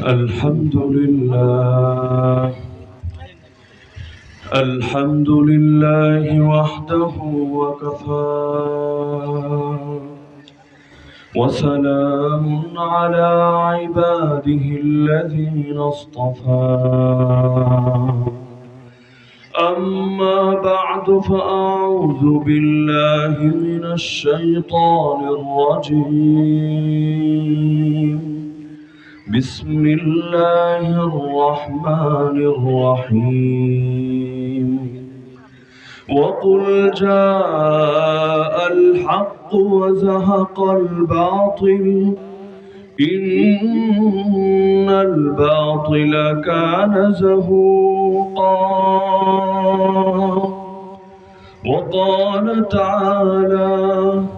الحمد لله. الحمد لله وحده وكفى. وسلام على عباده الذين اصطفى. أما بعد فأعوذ بالله من الشيطان الرجيم. بسم الله الرحمن الرحيم. وقل جاء الحق وزهق الباطل. إن الباطل كان زهوقا. وقال تعالى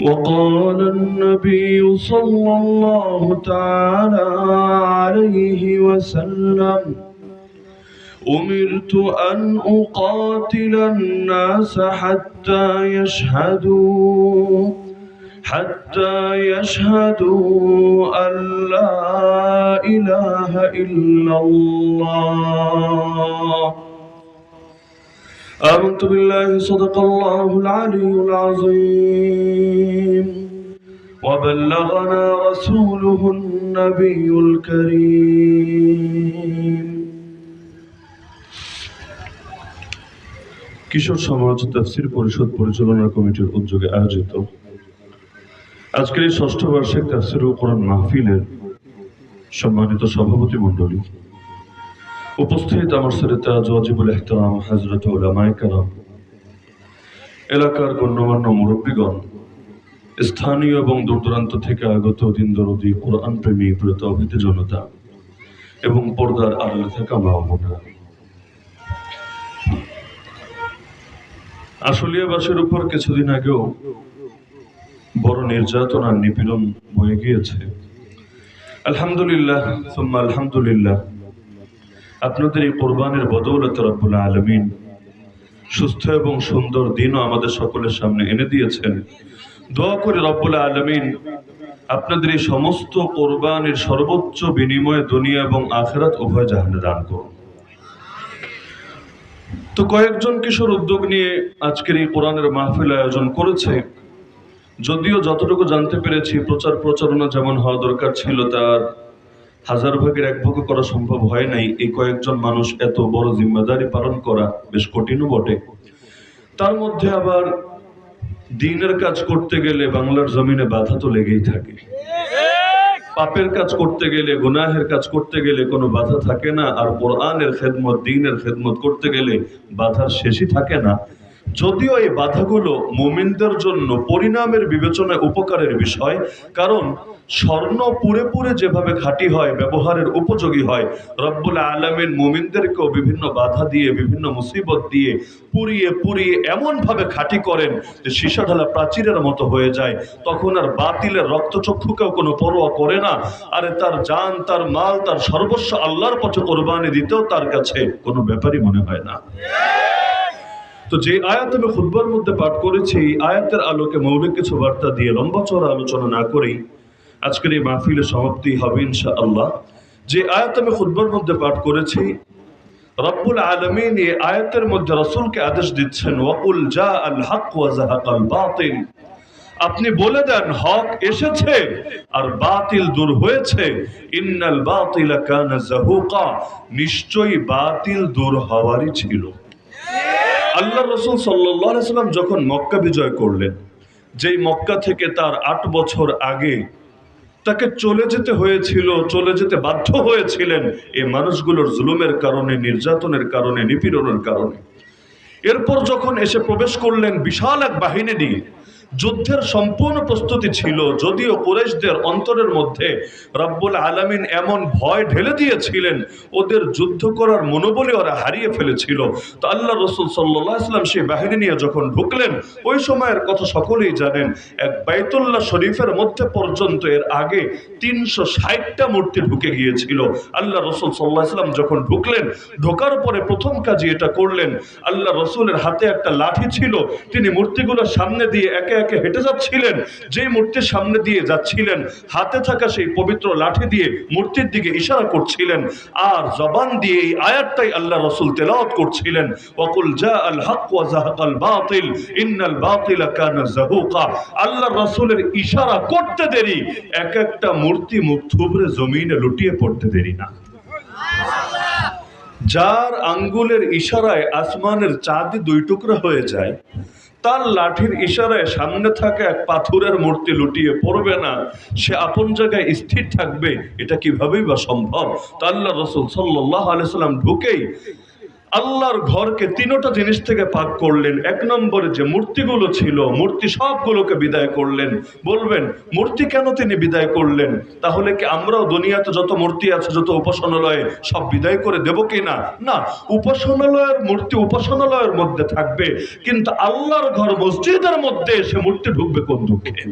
وقال النبي صلى الله تعالى عليه وسلم أمرت أن أقاتل الناس حتى يشهدوا حتى يشهدوا أن لا إله إلا الله. آمنت بالله صدق الله العلي العظيم وبلغنا رسوله النبي الكريم কিশোর সমাজ তফসির পরিষদ পরিচালনা কমিটির উদ্যোগে আয়োজিত আজকের এই ষষ্ঠ বার্ষিক তাফসির ও কোরআন মাহফিলের সম্মানিত সভাপতি মণ্ডলী উপস্থিত আমার সরিতা জজিবুল এহতারাম হাজরত কালাম এলাকার গণ্যমান্য মুরব্বীগণ, স্থানীয় এবং দূর দূরান্ত থেকে আগত দিন দরদি কোরআন প্রেমী প্রিয়ত অভিধি জনতা এবং পর্দার আড়ালে থাকা মা ও বোনেরা। আশুলিয়াবাসীর উপর কিছুদিন আগেও বড় নির্যাতন আর নিপীড়ন বয়ে গিয়েছে। আলহামদুলিল্লাহ, সুম্মা আলহামদুলিল্লাহ। আপনাদের এই কোরবানের বদৌলত রব্বুল আলমিন সুস্থ এবং সুন্দর দিনও আমাদের সকলের সামনে এনে দিয়েছেন। দোয়া করে রব্বুল আলমিন আপনাদের এই সমস্ত কোরবানের সর্বোচ্চ বিনিময়ে দুনিয়া এবং আখেরাত উভয় জাহানে দান করুন। তো কয়েকজন কিশোর উদ্যোগ নিয়ে আজকের এই কোরআনের মাহফিল আয়োজন করেছে। যদিও যতটুকু জানতে পেরেছি, প্রচার প্রচারণা যেমন হওয়া দরকার ছিল, তার হাজার ভাগের এক ভাগও করা সম্ভব হয় নাই এই কয়েকজন মানুষ এত বড় জিম্মাদারি পালন করা বেশ কঠিনও বটে। তার মধ্যে আবার দিনের কাজ করতে গেলে বাংলার জমিনে বাধা তো লেগেই থাকে। পাপের কাজ করতে গেলে, গুনাহের কাজ করতে গেলে কোনো বাধা থাকে না, আর কোরআনের খেদমত, দিনের খেদমত করতে গেলে বাধার শেষই থাকে না। যদিও এই বাধাগুলো মুমিনদের জন্য পরিণামের বিবেচনায় উপকারের বিষয়, কারণ স্বর্ণ পুরে পুরে যেভাবে খাঁটি হয়, ব্যবহারের উপযোগী হয়, রব্বুল আলমিন মুমিনদেরকেও বিভিন্ন বাধা দিয়ে, বিভিন্ন মুসিবত দিয়ে পুড়িয়ে পুড়িয়ে এমনভাবে খাঁটি করেন যে সীসা ঢালা প্রাচীরের মতো হয়ে যায়। তখন আর বাতিলের রক্তচক্ষুকেও কোনো পরোয়া করে না। আরে তার জান, তার মাল, তার সর্বস্ব আল্লাহর পথে কোরবানি দিতেও তার কাছে কোনো ব্যাপারই মনে হয় না। তো যে আয়াত আমি খুদ্বার মধ্যে পাঠ করেছি আয়াতের আলোকে মৌলিক কিছু বার্তা দিয়ে লম্বা চড়া আলোচনা না করেই আজকের এই মাহফিলের সমাপ্তি হবে ইনশা আল্লাহ যে আয়াত আমি খুদ্বার মধ্যে পাঠ করেছি, রব্বুল আলমিন এই আয়াতের মধ্যে রসুলকে আদেশ দিচ্ছেন, ওয়াকুল জা আল হক ওয়া জাহাকাল বাতিল। আপনি বলে দেন, হক এসেছে আর বাতিল দূর হয়েছে। ইন্নাল বাতিল কানা জাহুকা নিশ্চয়ই বাতিল দূর হওয়ারই ছিল। আল্লাহ রসুল সাল্লাম যখন মক্কা বিজয় করলেন, যেই মক্কা থেকে তার আট বছর আগে তাকে চলে যেতে হয়েছিল, চলে যেতে বাধ্য হয়েছিলেন এই মানুষগুলোর জুলুমের কারণে, নির্যাতনের কারণে, নিপীড়নের কারণে। এরপর যখন এসে প্রবেশ করলেন বিশাল এক বাহিনী নিয়ে যুদ্ধের সম্পূর্ণ প্রস্তুতি ছিল, যদিও কুরেশদের অন্তরের মধ্যে রব্বুল আলামিন এমন ভয় ঢেলে দিয়েছিলেন, ওদের যুদ্ধ করার মনোবলে ওরা হারিয়ে ফেলেছিল। তো আল্লাহ রসুল সাল্লাহ সেই বাহিনী নিয়ে যখন ঢুকলেন, ওই সময়ের কথা সকলেই জানেন, এক বাইতুল্লাহ শরীফের মধ্যে পর্যন্ত এর আগে তিনশো ষাটটা মূর্তি ঢুকে গিয়েছিল। আল্লাহ রসুল সাল্লাহ যখন ঢুকলেন, ঢোকার পরে প্রথম কাজই এটা করলেন, আল্লাহ রসুলের হাতে একটা লাঠি ছিল, তিনি মূর্তিগুলোর সামনে দিয়ে একে একে হেঁটে যাচ্ছিলেন, যেই মূর্তির সামনে দিয়ে যাচ্ছিলেন, হাতে থাকা সেই পবিত্র লাঠি দিয়ে মূর্তির দিকে ইশারা করছিলেন, আর জবান দিয়ে এই আয়াতটাই আল্লাহ রসুল তেলাওয়াত করছিলেন, ওয়াকুল জা আল হক জাহাকাল বাতিল, ইন্নাল বাতিলা জাহুকা। আল্লাহ রসুলের ইশারা করতে দেরি, এক একটা মূর্তি মুখ থুবড়ে জমিনে লুটিয়ে পড়তে দেরি না। যার আঙ্গুলের ইশারায় আসমানের চাঁদি দুই টুকরা হয়ে যায় তার লাঠির ইশারায় সামনে থাকা এক পাথরের মূর্তি লুটিয়ে পড়বে না। সে আপন জায়গায় স্থির থাকবে, এটা কিভাবেই বা সম্ভব? তা আল্লাহ রসুল সাল্লাহ আলাইসাল্লাম ঢুকেই আল্লাহর ঘরকে তিনোটা জিনিস থেকে পাক করলেন। এক নম্বরে যে মূর্তিগুলো ছিল, মূর্তি সবগুলোকে বিদায় করলেন। বলবেন, মূর্তি কেন তিনি বিদায় করলেন? তাহলে কি আমরাও দুনিয়াতে যত মূর্তি আছে, যত উপাসনালয়ে সব বিদায় করে দেব কি না? না, উপাসনালয়ের মূর্তি উপাসনালয়ের মধ্যে থাকবে, কিন্তু আল্লাহর ঘর মসজিদের মধ্যে সে মূর্তি ঢুকবে কোন দুঃখে?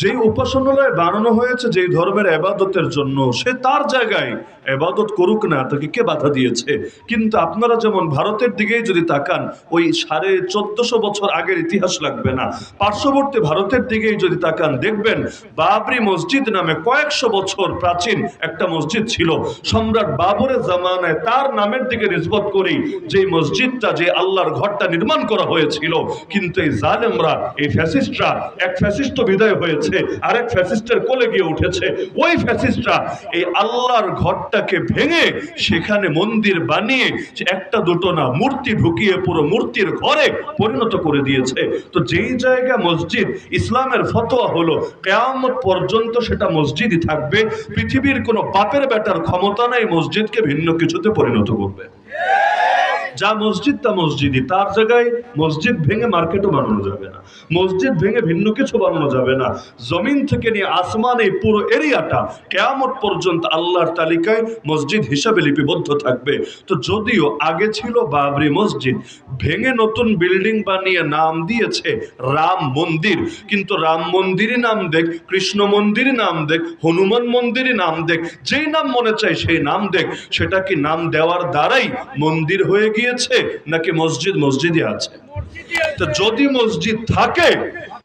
যে উপাসনালয় বানানো হয়েছে যেই ধর্মের এবাদতের জন্য, সে তার জায়গায় এবাদত করুক না, তাকে কে বাধা দিয়েছে? কিন্তু আপনারা যেমন ভারতের দিকেই যদি তাকান, ওই সাড়ে চোদ্দশো বছর আগের ইতিহাস লাগবে না। পার্শ্ববর্তী ভারতের দিকেই যদি তাকান, দেখবেন বাবরি মসজিদ নামে কয়েকশো বছর প্রাচীন একটা মসজিদ ছিল। সম্রাট বাবরের জামানায় তার নামের দিকে নিসবত করেই যে মসজিদটা, যে আল্লাহর ঘরটা নির্মাণ করা হয়েছিল। কিন্তু এই জালেমরা, এই ফ্যাসিস্টরা, এক ফ্যাসিস্ট বিদায় হয়েছে। আরেক ফ্যাসিস্টের কোলে গিয়ে উঠেছে। ওই ফ্যাসিস্টরা এই আল্লাহর ঘরটাকে ভেঙে সেখানে মন্দির বানিয়ে একটা দুটো না মূর্তি ঢুকিয়ে পুরো মূর্তির ঘরে পরিণত করে দিয়েছে। তো যেই জায়গা মসজিদ, ইসলামের ফতোয়া হলো, কেয়ামত পর্যন্ত সেটা মসজিদই থাকবে। পৃথিবীর কোনো বাপের বেটার ক্ষমতা নাই মসজিদকে ভিন্ন কিছুতে পরিণত করবে। যা মসজিদ তা মসজিদই। তার জায়গায় মসজিদ ভেঙে মার্কেটও বানানো যাবে না। মসজিদ ভেঙে ভিন্ন কিছু বানানো যাবে না। জমিন থেকে নিয়ে আসমান পুরো এরিয়াটা কেয়ামত পর্যন্ত আল্লাহর তালিকায় মসজিদ হিসাবে লিপিবদ্ধ থাকবে। তো যদিও আগে ছিল বাবরি মসজিদ, ভেঙে নতুন বিল্ডিং বানিয়ে নাম দিয়েছে রাম মন্দির। কিন্তু রাম মন্দিরই নাম দেখ, কৃষ্ণ মন্দিরই নাম দেখ, হনুমান মন্দিরই নাম দেখ, যেই নাম মনে চাই সেই নাম দেখ। সেটা কি নাম দেওয়ার দ্বারাই মন্দির হয়ে গিয়েছে নাকি মসজিদ মসজিদই আছে। তো যদি মসজিদ থাকে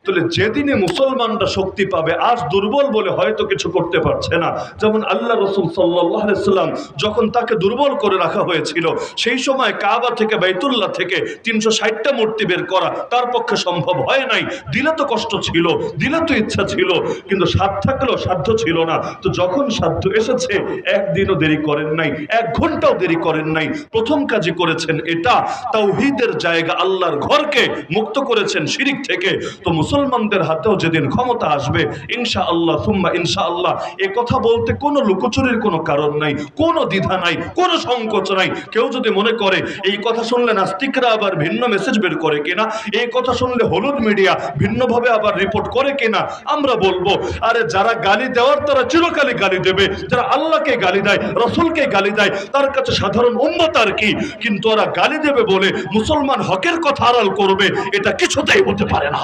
তাহলে যেদিনে মুসলমানরা শক্তি পাবে, আজ দুর্বল বলে হয়তো কিছু করতে পারছে না। যেমন আল্লাহ রসুল সাল্লাম যখন তাকে দুর্বল করে রাখা হয়েছিল, সেই সময় কাবা থেকে, বাইতুল্লাহ থেকে তিনশো ষাটটা মূর্তি বের করা তার পক্ষে সম্ভব হয় নাই। দিলে তো কষ্ট ছিল, দিলে তো ইচ্ছা ছিল, কিন্তু সাধ্য থাকলেও সাধ্য ছিল না। তো যখন সাধ্য এসেছে, একদিনও দেরি করেন নাই, এক ঘন্টাও দেরি করেন নাই। প্রথম কাজই করেছেন এটা, তাওহীদের জায়গা আল্লাহর ঘরকে মুক্ত করেছেন শিরিক থেকে। তো মুসলমানদের হাতেও যেদিন ক্ষমতা আসবে ইনশা আল্লাহ সুম্মা ইনশা আল্লাহ এ কথা বলতে কোনো লুকোচুরির কোনো কারণ নাই, কোনো দ্বিধা নাই, কোনো সংকোচ নাই। কেউ যদি মনে করে, এই কথা শুনলে নাস্তিকরা আবার ভিন্ন মেসেজ বের করে কিনা, এই কথা শুনলে হলুদ মিডিয়া ভিন্নভাবে আবার রিপোর্ট করে কিনা, আমরা বলব, আরে যারা গালি দেওয়ার তারা চিরকালে গালি দেবে, যারা আল্লাহকে গালি দেয়, রসুলকে গালি দেয়, তার কাছে সাধারণ উন্মত আর কি? কিন্তু ওরা গালি দেবে বলে মুসলমান হকের কথা আড়াল করবে, এটা কিছুতেই হতে পারে না।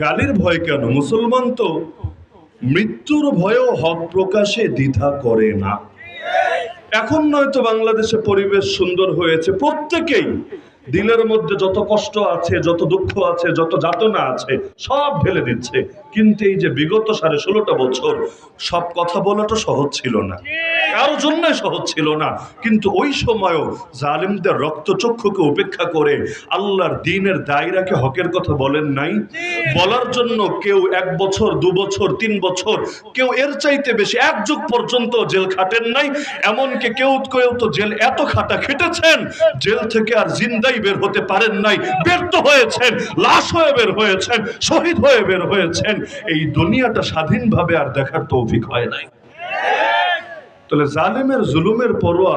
গালির ভয় কেন? মুসলমান তো মৃত্যুর ভয়েও হক প্রকাশে দ্বিধা করে না। এখন নয়তো বাংলাদেশে পরিবেশ সুন্দর হয়েছে। প্রত্যেকেই দিলের মধ্যে যত কষ্ট আছে, যত দুঃখ আছে, যত যাতনা আছে, সব ঢেলে দিচ্ছে। কিন্তু এই যে বিগত সাড়ে ষোলোটা বছর সব কথা বলাটা সহজ ছিল না। কারোর জন্যই সহজ ছিল না। কিন্তু ওই সময়ও জালিমদের রক্তচক্ষুকে উপেক্ষা করে আল্লাহর দিনের দায়রাকে হকের কথা বলেন নাই। বলার জন্য কেউ এক বছর, দু বছর, তিন বছর, কেউ এর চাইতে বেশি এক যুগ পর্যন্ত জেল খাটেন নাই। এমনকি কেউ কেউ তো জেল এত খাটা খেটেছেন, জেল থেকে আর জিন্দাই বের হতে পারেন নাই। ব্যর্থ হয়েছেন, লাশ হয়ে বের হয়েছেন, শহীদ হয়ে বের হয়েছেন। এই দুনিয়াটা স্বাধীনভাবে আর দেখার তৌফিক হয় নাই। তাহলে জালেমের জুলুমের পরোয়া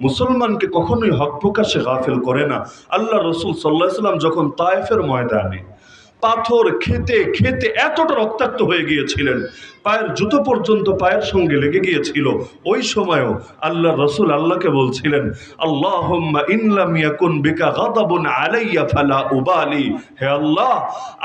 মুসলমানকে কখনোই হক প্রকাশে গাফিল করে না। আল্লাহ রসুল সাল্লাহ সাল্লাম যখন তায়েফের ময়দানে পাথর খেতে খেতে এতটা রক্তাক্ত হয়ে গিয়েছিলেন পায়ের জুতো পর্যন্ত পায়ের সঙ্গে লেগে গিয়েছিল। ওই সময়ও আল্লাহ রসুল আল্লাহকে বলছিলেন আল্লাহ হে আল্লাহ,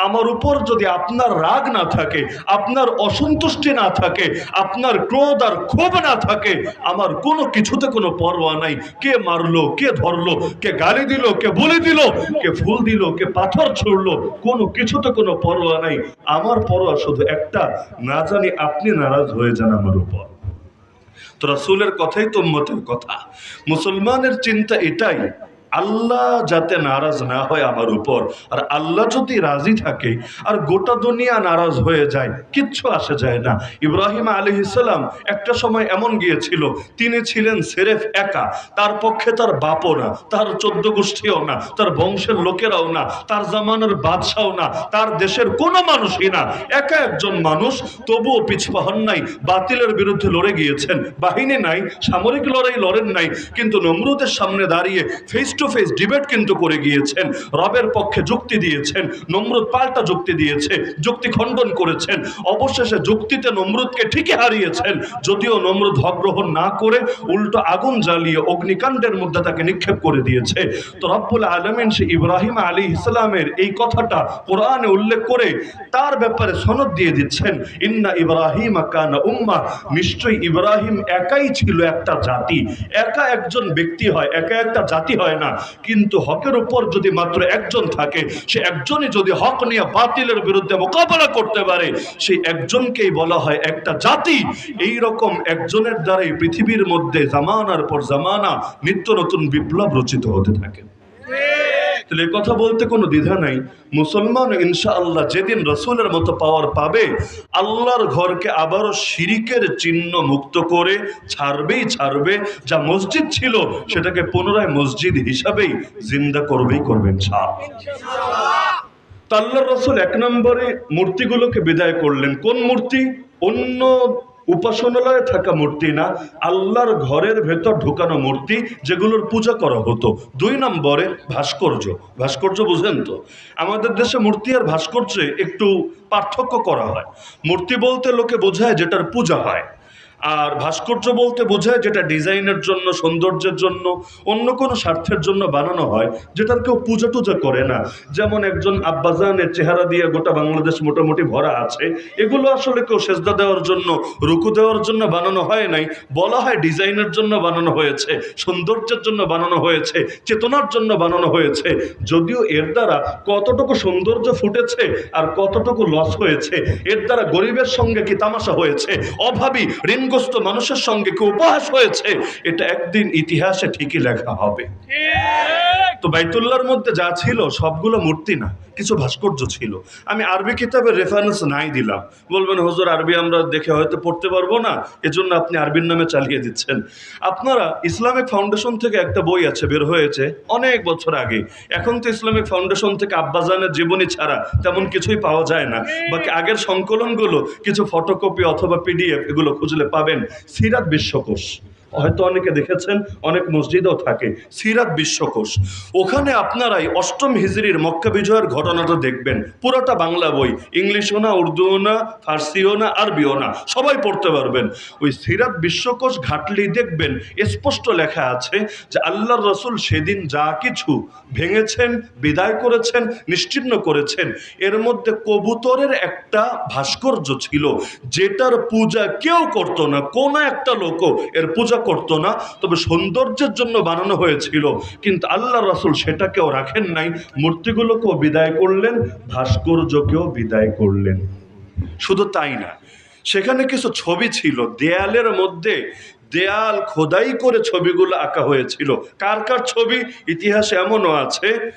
আমার উপর যদি আপনার রাগ না থাকে, আপনার অসন্তুষ্টি না থাকে, আপনার ক্রোধ আর ক্ষোভ না থাকে, আমার কোনো কিছুতে কোনো পরোয়া নাই। কে মারলো, কে ধরলো, কে গালি দিল, কে বলে দিল, কে ফুল দিল, কে পাথর ছুড়লো, কোনো কিছুতে কোনো পরোয়া নাই। আমার পরোয়া শুধু একটা, না জানি আপনি নারাজ হয়ে যান আমার উপর। তো রাসুলের কথাই তো মতের কথা। মুসলমানের চিন্তা এটাই আল্লাহ যাতে নারাজ না হয় আমার উপর। আর আল্লাহ যদি রাজি থাকে, আর গোটা দুনিয়া নারাজ হয়ে যায়, কিচ্ছু আসে যায় না। ইব্রাহিম আলী ইসলাম একটা সময় এমন গিয়েছিল, তিনি ছিলেন সেরেফ একা, তার পক্ষে তার বাপও না, তার চোদ্দ গোষ্ঠীও না, তার বংশের লোকেরাও না, তার জামানের বাদশাও না, তার দেশের কোনো মানুষই না। একা একজন মানুষ, তবুও পিছপা হন নাই, বাতিলের বিরুদ্ধে লড়ে গিয়েছেন। বাহিনী নাই, সামরিক লড়াই লড়েন নাই, কিন্তু নমরুদের সামনে দাঁড়িয়ে ফেস টু ফেস ডিবেট কিন্তু করে গিয়েছেন। রবের পক্ষে যুক্তি দিয়েছেন, নমরুদ পাল্টা যুক্তি দিয়েছে, যুক্তি খণ্ডন করেছেন। অবশেষে যুক্তিতে নমরুদকে ঠিকই হারিয়েছেন, যদিও নমরুদ হক গ্রহণ না করে উল্টো আগুন জ্বালিয়ে অগ্নিকাণ্ডের মধ্যে তাকে নিক্ষেপ করে দিয়েছে। তো রব্বুল আলমিন সে ইব্রাহিম আলী ইসলামের এই কথাটা কোরআনে উল্লেখ করে তার ব্যাপারে সনদ দিয়ে দিচ্ছেন, ইন্না ইব্রাহিম কানা উম্মা। নিশ্চয়ই ইব্রাহিম একাই ছিল একটা জাতি। একা একজন ব্যক্তি হয়, একা একটা জাতি হয় না। কিন্তু হকের উপর যদি মাত্র একজন থাকে, সে একজনই যদি হক নিয়ে বাতিলের বিরুদ্ধে মোকাবেলা করতে পারে সেই একজনকেই বলা হয় একটা জাতি। এই রকম একজনের দ্বারাই পৃথিবীর মধ্যে জামানার পর জামানা নিত্য নতুন বিপ্লব রচিত হতে থাকে। তাহলে কথা বলতে কোনো দ্বিধা নাই। মুসলমান ইনশাআল্লাহ যেদিন রসুলের মতো পাওয়ার পাবে, আল্লাহর ঘরকে আবারও শিরিকের চিহ্ন মুক্ত করে ছাড়বেই ছাড়বে। যা মসজিদ ছিল, সেটাকে পুনরায় মসজিদ হিসাবেই জিন্দা করবেই করবেন ছাড় তো আল্লাহর রসুল এক নম্বরে মূর্তিগুলোকে বিদায় করলেন। কোন মূর্তি? অন্য উপাসনালয়ে থাকা মূর্তি না, আল্লাহর ঘরের ভেতর ঢুকানো মূর্তি যেগুলোর পূজা করা হতো। দুই নম্বরে ভাস্কর্য। ভাস্কর্য বুঝেন তো? আমাদের দেশে মূর্তি আর ভাস্কর্যে একটু পার্থক্য করা হয়। মূর্তি বলতে লোকে বোঝায় যেটার পূজা হয়। আর ভাস্কর্য বলতে বোঝায় যেটা ডিজাইনের জন্য, সৌন্দর্যের জন্য, অন্য কোনো স্বার্থের জন্য বানানো হয়, যেটার কেউ পূজা টুজা করে না। যেমন একজন আব্বাজানের চেহারা দিয়ে গোটা বাংলাদেশ মোটামুটি ভরা আছে, এগুলো আসলে কেউ সেজদা দেওয়ার জন্য, রুকু দেওয়ার জন্য বানানো হয় নাই, বলা হয় ডিজাইনের জন্য বানানো হয়েছে, সৌন্দর্যের জন্য বানানো হয়েছে, চেতনার জন্য বানানো হয়েছে। যদিও এর দ্বারা কতটুকু সৌন্দর্য ফুটেছে আর কতটুকু লস হয়েছে, এর দ্বারা গরিবের সঙ্গে কি তামাশা হয়েছে, অভাবী ঋণগ্রস্ত মানুষের সঙ্গে কি উপহাস হয়েছে? এটা একদিন ইতিহাসে ঠিকই লেখা হবে। তো বাইতুল্লাহর মধ্যে যা ছিল সবগুলো মূর্তি না, কিছু ভাস্কর্য ছিল। আমি আরবি কিতাবের রেফারেন্স নাই দিলাম। বলবেন, হুজুর, আরবি আমরা দেখে হয়তো পড়তে পারব না, এজন্য আপনি আরবির নামে চালিয়ে দিচ্ছেন। আপনারা ইসলামিক ফাউন্ডেশন থেকে একটা বই আছে, বের হয়েছে অনেক বছর আগে। এখন তো ইসলামিক ফাউন্ডেশন থেকে আব্বাজানের জীবনী ছাড়া তেমন কিছুই পাওয়া যায় না। বাকি আগের সংকলনগুলো কিছু ফটোকপি অথবা পিডিএফ এগুলো খুঁজলে পাবেন সিরাত বিশ্বকোষ। হয়তো অনেকে দেখেছেন, অনেক মসজিদও থাকে, সিরাত বিশ্বকোষ। ওখানে আপনারাই অষ্টম হিজড়ির মক্কা বিজয়ের ঘটনাটা দেখবেন। পুরোটা বাংলা বই ইংলিশও না উর্দুও না ফার্সিও না আরবিও না সবাই পড়তে পারবেন। ওই সিরাত বিশ্বকোষ ঘাটলি দেখবেন, স্পষ্ট লেখা আছে যে আল্লাহর রসুল সেদিন যা কিছু ভেঙেছেন, বিদায় করেছেন নিশ্চিহ্ন করেছেন, এর মধ্যে কবুতরের একটা ভাস্কর্য ছিল, যেটার পূজা কেউ করতো না, কোনো একটা লোকও এর পূজা করতো না, তবে সৌন্দর্যের জন্য বানানো হয়েছিল। কিন্তু আল্লাহ রসুল সেটাকেও রাখেন নাই। মূর্তিগুলোকেও বিদায় করলেন, ভাস্কর্যকেও বিদায় করলেন। শুধু তাই না, সেখানে কিছু ছবি ছিল। দেয়ালের মধ্যে দেয়াল খোদাই করে ছবিগুলো আঁকা হয়েছিল। কার কার ছবি? ইতিহাসে এমনও আছে।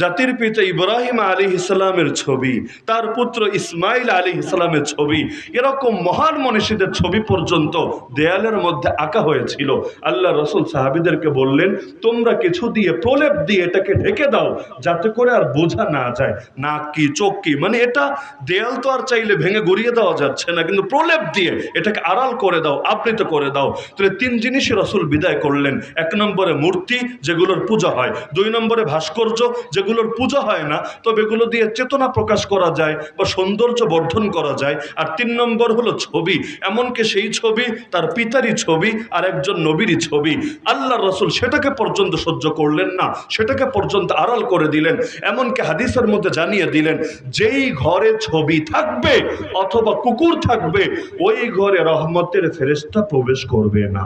জাতির পিতা ইব্রাহিম আলী ইসলামের ছবি, তার পুত্র ইসমাইল আলী ইসলামের ছবি, এরকম মহান মনীষীদের ছবি পর্যন্ত দেয়ালের মধ্যে আঁকা হয়েছিল। আল্লাহ রসুল সাহাবিদেরকে বললেন, তোমরা কিছু দিয়ে, প্রলেপ দিয়ে এটাকে ঢেকে দাও, যাতে করে আর বোঝা না যায়। নাক কি, চোখ কি? মানে এটা দেয়াল তো আর চাইলে ভেঙে গড়িয়ে দেওয়া যাচ্ছে না, কিন্তু প্রলেপ দিয়ে এটাকে আড়াল করে দাও, আবৃত করে দাও। তাহলে তিন জিনিসই রসুল বিদায় করলেন। এক নম্বরে মূর্তি, যেগুলোর পূজা হয়। দুই নম্বরে ভাস্কর্য যেগুলোর পূজা হয় না, তবে এগুলো দিয়ে চেতনা প্রকাশ করা যায় বা সৌন্দর্য বর্ধন করা যায়। আর তিন নম্বর হলো ছবি। এমনকি সেই ছবি তার পিতারই ছবি আর একজন নবীরই ছবি। আল্লাহ রসুল সেটাকে পর্যন্ত সহ্য করলেন না, সেটাকে পর্যন্ত আড়াল করে দিলেন। এমনকি হাদিসের মধ্যে জানিয়ে দিলেন, যেই ঘরে ছবি থাকবে অথবা কুকুর থাকবে, ওই ঘরে রহমতের ফেরেস্তা প্রবেশ করবে না।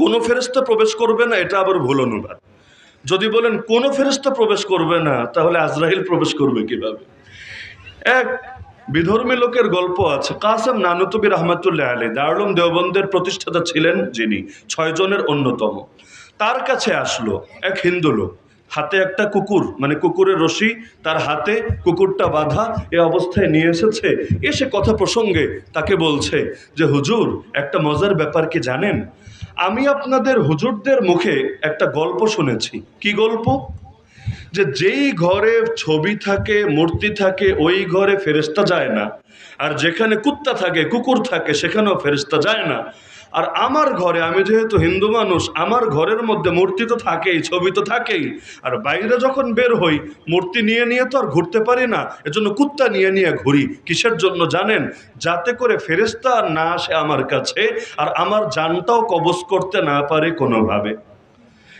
কোনো ফেরেস্তা প্রবেশ করবে না, এটা আবার ভুল অনুবাদ। যদি বলেন কোনো ফেরেস্তা প্রবেশ করবে না, তাহলে আজরাহিল প্রবেশ করবে কীভাবে? এক, বিধর্মী লোকের গল্প আছে। কাসেম নানুতবি রহমতুল্লাহ আলী দারুলম দেওবন্দের প্রতিষ্ঠাতা ছিলেন যিনি ছয় জনের অন্যতম। তার কাছে আসলো এক হিন্দু লোক। হাতে একটা কুকুর মানে কুকুরের রশি, তার হাতে কুকুরটা বাঁধা, এ অবস্থায় নিয়ে এসেছে। এসে কথা প্রসঙ্গে তাকে বলছে যে, হুজুর, একটা মজার ব্যাপার কি জানেন? আমি আপনাদের হুজুরদের মুখে একটা গল্প শুনেছি। কি গল্প? যে যেই ঘরে ছবি থাকে, মূর্তি থাকে, ওই ঘরে ফেরেস্তা যায় না। আর যেখানে কুত্তা থাকে, কুকুর থাকে, সেখানেও ফেরেস্তা যায় না। আর আমার ঘরে, আমি যেহেতু হিন্দু মানুষ, আমার ঘরের মধ্যে মূর্তি তো থাকেই, ছবি তো থাকেই। আর বাইরে যখন বের হই, মূর্তি নিয়ে নিয়ে তো আর ঘুরতে পারি না। এজন্য কুত্তা নিয়ে নিয়ে ঘুরি। কিসের জন্য জানেন? যাতে করে ফেরেস্তা না আসে আমার কাছে, আর আমার জানটাও কবজ করতে না পারে কোনোভাবে।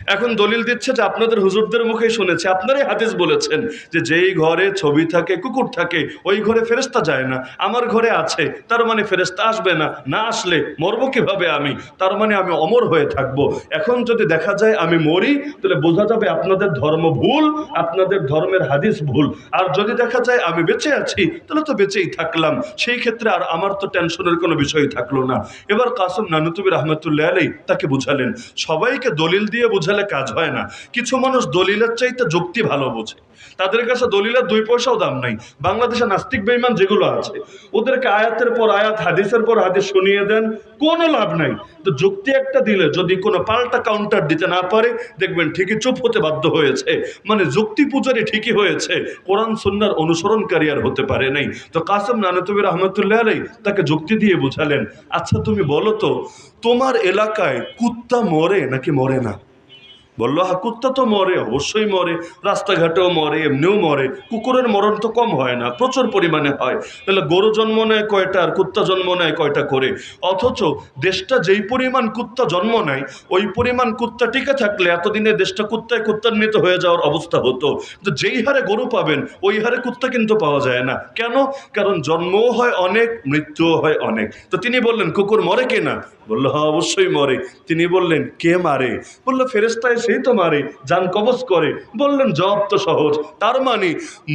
এখন দলিল দিচ্ছে যে আপনাদের হুজুরদের মুখেই শুনেছে। আপনারাই হাদিস বলেছেন যে যেই ঘরে ছবি থাকে, কুকুর থাকে, ওই ঘরে ফেরেস্তা যায় না। আমার ঘরে আছে, তার মানে ফেরেস্তা আসবে না। না আসলে মরবো কীভাবে আমি? তার মানে আমি অমর হয়ে থাকব। এখন যদি দেখা যায় আমি মরি, তাহলে বোঝা যাবে আপনাদের ধর্ম ভুল, আপনাদের ধর্মের হাদিস ভুল। আর যদি দেখা যায় আমি বেঁচে আছি, তাহলে তো বেঁচেই থাকলাম। সেই ক্ষেত্রে আর আমার তো টেনশনের কোনো বিষয় থাকল না। এবার কাসম নানুতুবি রহমতুল্লাহ আলাই তাকে বুঝালেন। সবাইকে দলিল দিয়ে বুঝালে কাজ হয় না। কিছু মানুষ দলিলের চাইতে যুক্তি ভালো বোঝে। তাদের কাছে দলিলের দুই পয়সাও দাম নাই। বাংলাদেশে নাস্তিক বেইমান যেগুলো আছে, ওদেরকে আয়াতের পর আয়াত, হাদিসের পর হাদিস শুনিয়ে দেন, কোনো লাভ নাই। তো যুক্তি একটা দিলে যদি কোনো পাল্টা কাউন্টার দিতে না পারে, দেখবেন ঠিকই চুপ হতে বাধ্য হয়েছে। মানে যুক্তি পূজারি ঠিকই হয়েছে। কোরআন, সুন্নার অনুসরণকারী আর হতে পারে নাই। তো কাসেম নানতবির রহমতুল্লাহ আলাই তাকে যুক্তি দিয়ে বুঝালেন আচ্ছা তুমি বলো তো, তোমার এলাকায় কুত্তা মরে নাকি মরে না? বলল হা কুত্তা তো মরে, অবশ্যই মরে, রাস্তাঘাটেও মরে, এমনিও মরে, কুকুরের মরণ তো কম হয় না, প্রচুর পরিমাণে হয়। তাহলে গরু জন্ম নেয় কয়টা আর কুত্তা জন্ম নেয় কয়টা করে? অথচ দেশটা যেই পরিমাণ কুত্তা জন্ম নেয়, ওই পরিমাণ কুত্তা টিকে থাকলে এতদিনে দেশটা কুত্তায় কুত্তান্বিত হয়ে যাওয়ার অবস্থা হতো। তো যেই হারে গরু পাবেন, ওই হারে কুত্তা কিন্তু পাওয়া যায় না। কেন? কারণ জন্মও হয় অনেক, মৃত্যুও হয় অনেক। তো তিনি বললেন, কুকুর মরে কে না বলল হ্যাঁ অবশ্যই মরে। তিনি বললেন, কে মারে? বলল ফেরেস্তায় সেই তো মারে, যান কবজ করে। বললেন, জবাব তো সহজ, তার মানে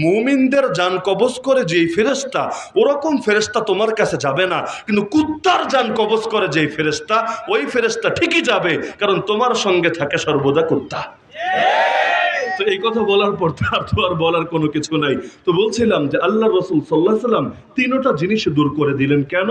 মুমিনদের যান কবজ করে যেই ফেরেস্তা ওরকম ফেরেস্তা তোমার কাছে যাবে না, কিন্তু কুত্তার যান কবজ করে যেই ফেরেস্তা ওই ফেরেস্তা ঠিকই যাবে, কারণ তোমার সঙ্গে থাকে সর্বদা কুত্তা। তো এই কথা বলার পর তার তো আর বলার কোনো কিছু নাই। তো বলছিলাম যে আল্লাহ রসুল সাল্লাহ সাল্লাম তিনোটা জিনিস দূর করে দিলেন। কেন?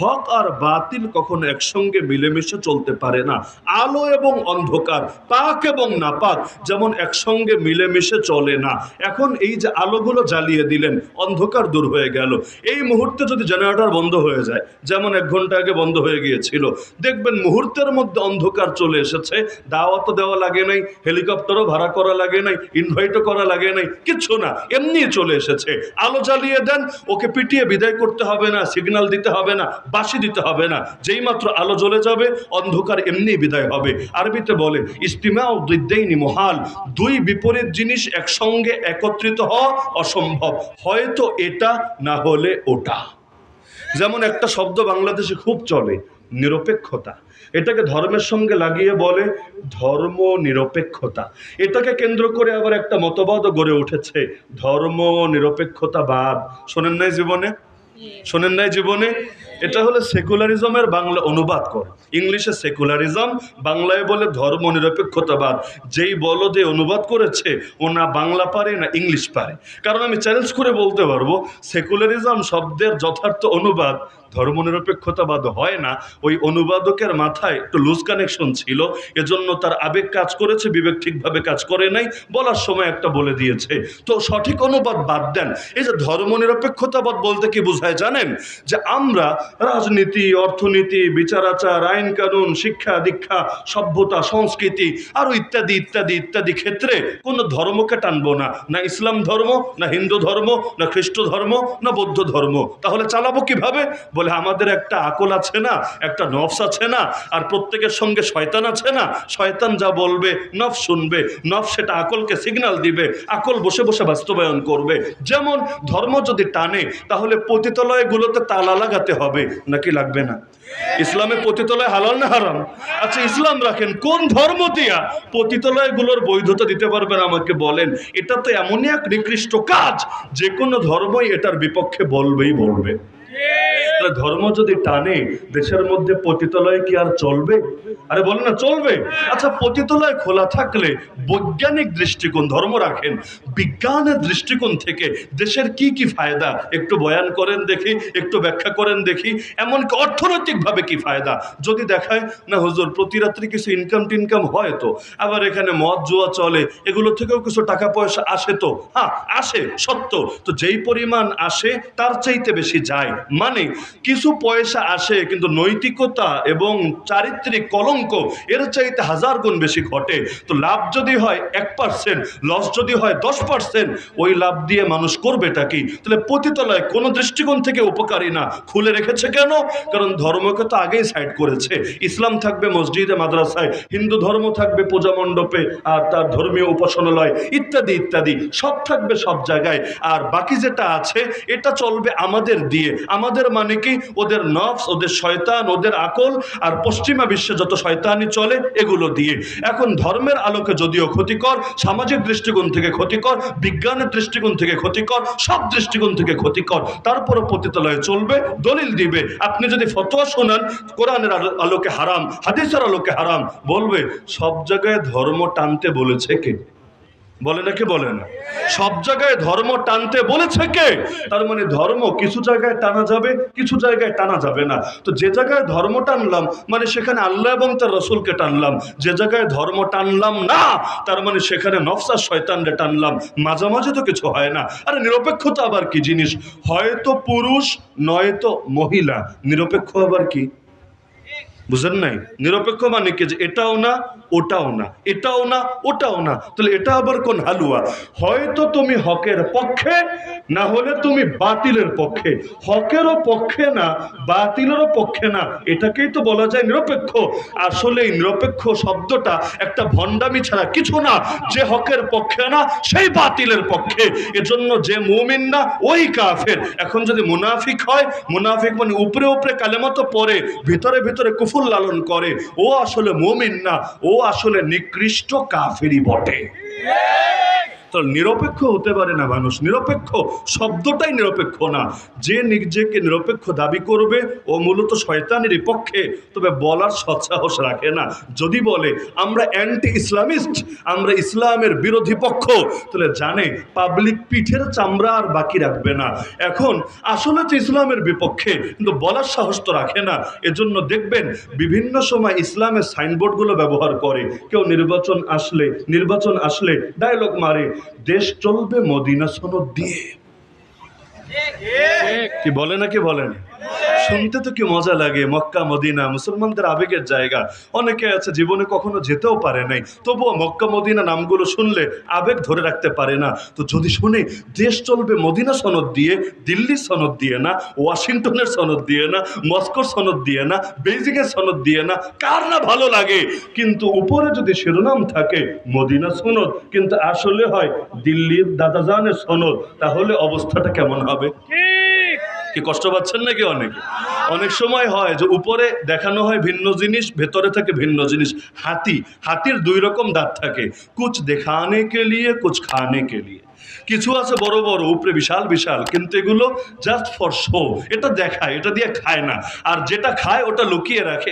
হক আর বাতিল কখনো একসঙ্গে মিলেমিশে চলতে পারে না। আলো এবং অন্ধকার, পাক এবং নাপাক যেমন একসঙ্গে মিলেমিশে চলে না। এখন এই যে আলোগুলো জ্বালিয়ে দিলেন, অন্ধকার দূর হয়ে গেল। এই মুহূর্তে যদি জেনারেটর বন্ধ হয়ে যায়, যেমন এক ঘণ্টা আগে বন্ধ হয়ে গিয়েছিল, দেখবেন মুহূর্তের মধ্যে অন্ধকার চলে এসেছে। দাওয়াতও দেওয়া লাগে নাই, হেলিকপ্টারও ভাড়া করা লাগে নাই ইনভাইটও করা লাগে নাই, কিচ্ছু না এমনি চলে এসেছে। আলো জ্বালিয়ে দেন, ওকে পিটিয়ে বিদায় করতে হবে না সিগন্যাল দিতে হবে না বাসি দিতে হবে না, যেই মাত্র আলো জ্বলে যাবে, অন্ধকার এমনি বিদায় হবে। আরবিতে বলে ইস্তিমা ও দিদ্দাইনি মহাল, দুই বিপরীত জিনিস একসঙ্গে একত্রিত হওয়া অসম্ভব, হয়তো এটা না হলে ওটা। যেমন একটা শব্দ বাংলাদেশে খুব চলে নিরপেক্ষতা। এটাকে ধর্মের সঙ্গে লাগিয়ে বলে ধর্ম নিরপেক্ষতা এটাকে কেন্দ্র করে আবার একটা মতবাদও গড়ে উঠেছে ধর্ম নিরপেক্ষতাবাদ শোনেন নাই জীবনে? শোনেন নাই জীবনে? এটা হলো সেকুলারিজমের বাংলা অনুবাদ কর। ইংলিশে সেকুলারিজম বাংলায় বলে ধর্ম নিরপেক্ষতাবাদ যেই বলো যে অনুবাদ করেছে, ও না বাংলা পারে, না ইংলিশ পারে। কারণ আমি চ্যালেঞ্জ করে বলতে পারব সেকুলারিজম শব্দের যথার্থ অনুবাদ ধর্মনিরপেক্ষতাবাদ হয় না। ওই অনুবাদকের মাথায় একটু লুজ কানেকশন ছিল, এজন্য তার আবেগ কাজ করেছে, বিবেক ঠিকভাবে কাজ করে নাই। বলার সময় একটা বলে দিয়েছে। তো সঠিক অনুবাদ বাদ দেন। এই যে ধর্মনিরপেক্ষতাবাদ বলতে কি বোঝায় জানেন? যে আমরা রাজনীতি, অর্থনীতি বিচার আচার আইন কানুন, শিক্ষা দীক্ষা, সভ্যতা, সংস্কৃতি আরও ইত্যাদি ইত্যাদি ইত্যাদি ক্ষেত্রে কোনো ধর্মকে টানবো না। না ইসলাম ধর্ম, না হিন্দু ধর্ম, না খ্রিস্ট ধর্ম, না বৌদ্ধ ধর্ম। তাহলে চালাবো কীভাবে? বলে আমাদের একটা আকল আছে না, একটা নফস আছে না, আর প্রত্যেকের সঙ্গে শয়তান আছে না। শয়তান যা বলবে নফ শুনবে। নফ সেটা আকলকে সিগন্যাল দিবে, আকল বসে বসে বাস্তবায়ন করবে। যেমন ধর্ম যদি টানে, তাহলে পতিতলয়গুলোতে তালা লাগাতে হবে। নাকি লাগবে না? ইসলামে পতিতলায় হালাল না হারাম? আচ্ছা ইসলাম রাখেন, কোন ধর্ম দিয়া পতিতলয়গুলোর বৈধতা দিতে পারবেন আমাকে বলেন? এটা তো এমনই এক নিকৃষ্ট কাজ, যে কোনো ধর্মই এটার বিপক্ষে বলবেই বলবে। ধর্ম যদি টানে, দেশের মধ্যে পতিতলয় কি আর চলবে? আরে বলে না, চলবে। আচ্ছা পতিতলয় খোলা থাকলে বৈজ্ঞানিক দৃষ্টিকোণ, ধর্ম রাখেন, বিজ্ঞানের দৃষ্টিকোণ থেকে দেশের কি কি ফায়দা? একটু বয়ান করেন দেখি, একটু ব্যাখ্যা করেন দেখি, এমনকি অর্থনৈতিকভাবে কি ফায়দা? যদি দেখায়, না হুজুর, প্রতি রাত্রি কিছু ইনকাম টিনকাম হয় তো? আবার এখানে মদ, জুয়া চলে, এগুলো থেকেও কিছু টাকা পয়সা আসে তো? হ্যাঁ আসে, সত্য। তো যেই পরিমাণ আসে, তার চাইতে বেশি যায়। মানে কিছু পয়সা আসে, কিন্তু নৈতিকতা এবং চারিত্রিক কলঙ্ক এর চাইতে হাজার গুণ বেশি ঘটে। তো লাভ যদি হয় এক পার্সেন্ট লস যদি হয় দশ পার্সেন্ট ওই লাভ দিয়ে মানুষ করবেটা কি? তাহলে পতিতলায় কোনো দৃষ্টিকোণ থেকে উপকারী না। খুলে রেখেছে কেন? কারণ ধর্মকে তো আগেই সাইড করেছে। ইসলাম থাকবে মসজিদে, মাদ্রাসায়, হিন্দু ধর্ম থাকবে পূজা মণ্ডপে, আর তার ধর্মীয় উপাসনালয়, ইত্যাদি ইত্যাদি। সব থাকবে সব জায়গায়। আর বাকি যেটা আছে, এটা চলবে আমাদের দিয়ে। আমাদের মানে কি? ওদের নফস, ওদের শয়তান, ওদের আকল আর পশ্চিমা বিশ্বে যত শয়তানি চলে, এগুলো দিয়ে। এখন ধর্মের আলোকে যদিও ক্ষতিকর, সামাজিক দৃষ্টিকোণ থেকে ক্ষতিকর, বিজ্ঞানের দৃষ্টিকোণ থেকে ক্ষতিকর, সব দৃষ্টিকোণ থেকে ক্ষতিকর, তারপরও পতিতালয়ে চলবে, দলিল দিবে। আপনি যদি ফতোয়া শোনান, কোরআনের আলোকে হারাম, হাদিসের আলোকে হারাম, বলবে, সব জায়গায় ধর্ম টানতে বলেছে কে? বলে নাকি বলে না? সব জায়গায় ধর্ম টানতে বলেছে কে? তার মানে ধর্ম কিছু জায়গায় টানা যাবে, কিছু জায়গায় টানা যাবে না। তো যে জায়গায় ধর্ম টানলাম মানে সেখানে আল্লাহ এবং তার রসুলকে টানলাম। যে জায়গায় ধর্ম টানলাম না, তার মানে সেখানে নফসার শয়তানরে টানলাম। মাঝামাঝি তো কিছু হয় না। আরে নিরপেক্ষতা আবার কি জিনিস? হয়তো পুরুষ, নয়তো মহিলা। নিরপেক্ষ আবার কি? বুঝেন নাই? নিরপেক্ষ মানে কি? যে এটাও না, ওটাও না। এটাও না, ওটাও না। তাহলে এটা আবার কোন হালুয়া? হয়তো তুমি হকের পক্ষে, না হলে তুমি বাতিলের পক্ষে। হকেরও পক্ষে না, বাতিলেরও পক্ষে না। এটাকেই তো বলা যায় নিরপেক্ষ। আসলে এই নিরপেক্ষ শব্দটা একটা ভণ্ডামি ছাড়া কিছু না। যে হকের পক্ষে না, সেই বাতিলের পক্ষে। এজন্য যে মুমিন না, ওই কাফের। এখন যদি মুনাফিক হয়, মুনাফিক মানে উপরে উপরে কালেমতো পরে ভিতরে ভিতরে কুফুল লালন করে। ও আসলে মমিন না ও আসলে নিকৃষ্ট কাফেরি বটে। তো নিরপেক্ষ হতে পারে না মানুষ। নিরপেক্ষ শব্দটাই নিরপেক্ষ না। যে নিজেকে নিরপেক্ষ দাবি করবে, ও মূলত শয়তানেরই পক্ষে, তবে বলার সৎসাহস রাখে না। যদি বলে, আমরা অ্যান্টি ইসলামিস্ট আমরা ইসলামের বিরোধী পক্ষ তাহলে জানে পাবলিক পিঠের চামড়া আর বাকি রাখবে না। এখন, আসলে তো ইসলামের বিপক্ষে, কিন্তু বলার সাহস তো রাখে না। এজন্য দেখবেন, বিভিন্ন সময় ইসলামের সাইনবোর্ডগুলো ব্যবহার করে। কেউ নির্বাচন আসলে নির্বাচন আসলে ডায়লগ মারে। দেশ চলবে মদিনা সনদ দিয়ে। কি বলে নাকি বলেন? শুনতে তো কি মজা লাগে? মক্কা, মদিনা, মুসলমানদের আবেগের জায়গা। অনেকে আছে জীবনে কখনো যেতেও পারে নাই। তবুও মক্কা, মদিনা নামগুলো শুনলে আবেগ ধরে রাখতে পারে না। তো যদি শুনে দেশ চলবে মদিনা সনদ দিয়ে, দিল্লির সনদ দিয়ে না, ওয়াশিংটনের সনদ দিয়ে না, মস্কোর সনদ দিয়ে না, বেইজিংয়ের সনদ দিয়ে না, কার না ভালো লাগে? কিন্তু উপরে যদি শিরোনাম থাকে, মদিনা সনদ, কিন্তু আসলে হয় দিল্লির দাদাজানের সনদ, তাহলে অবস্থাটা কেমন হবে? কি কষ্ট পাচ্ছেন নাকি অনেকে? অনেক সময় হয় যে উপরে দেখানো হয় ভিন্ন জিনিস, ভেতরে থাকে ভিন্ন জিনিস। হাতি, হাতির দুই রকম দাঁত থাকে। কুচ দেখানে কে লিয়ে কুচ খানে কে লিয়ে। কিছু আছে বড় বড়, উপরে বিশাল বিশাল, কিন্তু এগুলো জাস্ট ফর শো এটা দেখায়, এটা দিয়ে খায় না। আর যেটা খায়, ওটা লুকিয়ে রাখে।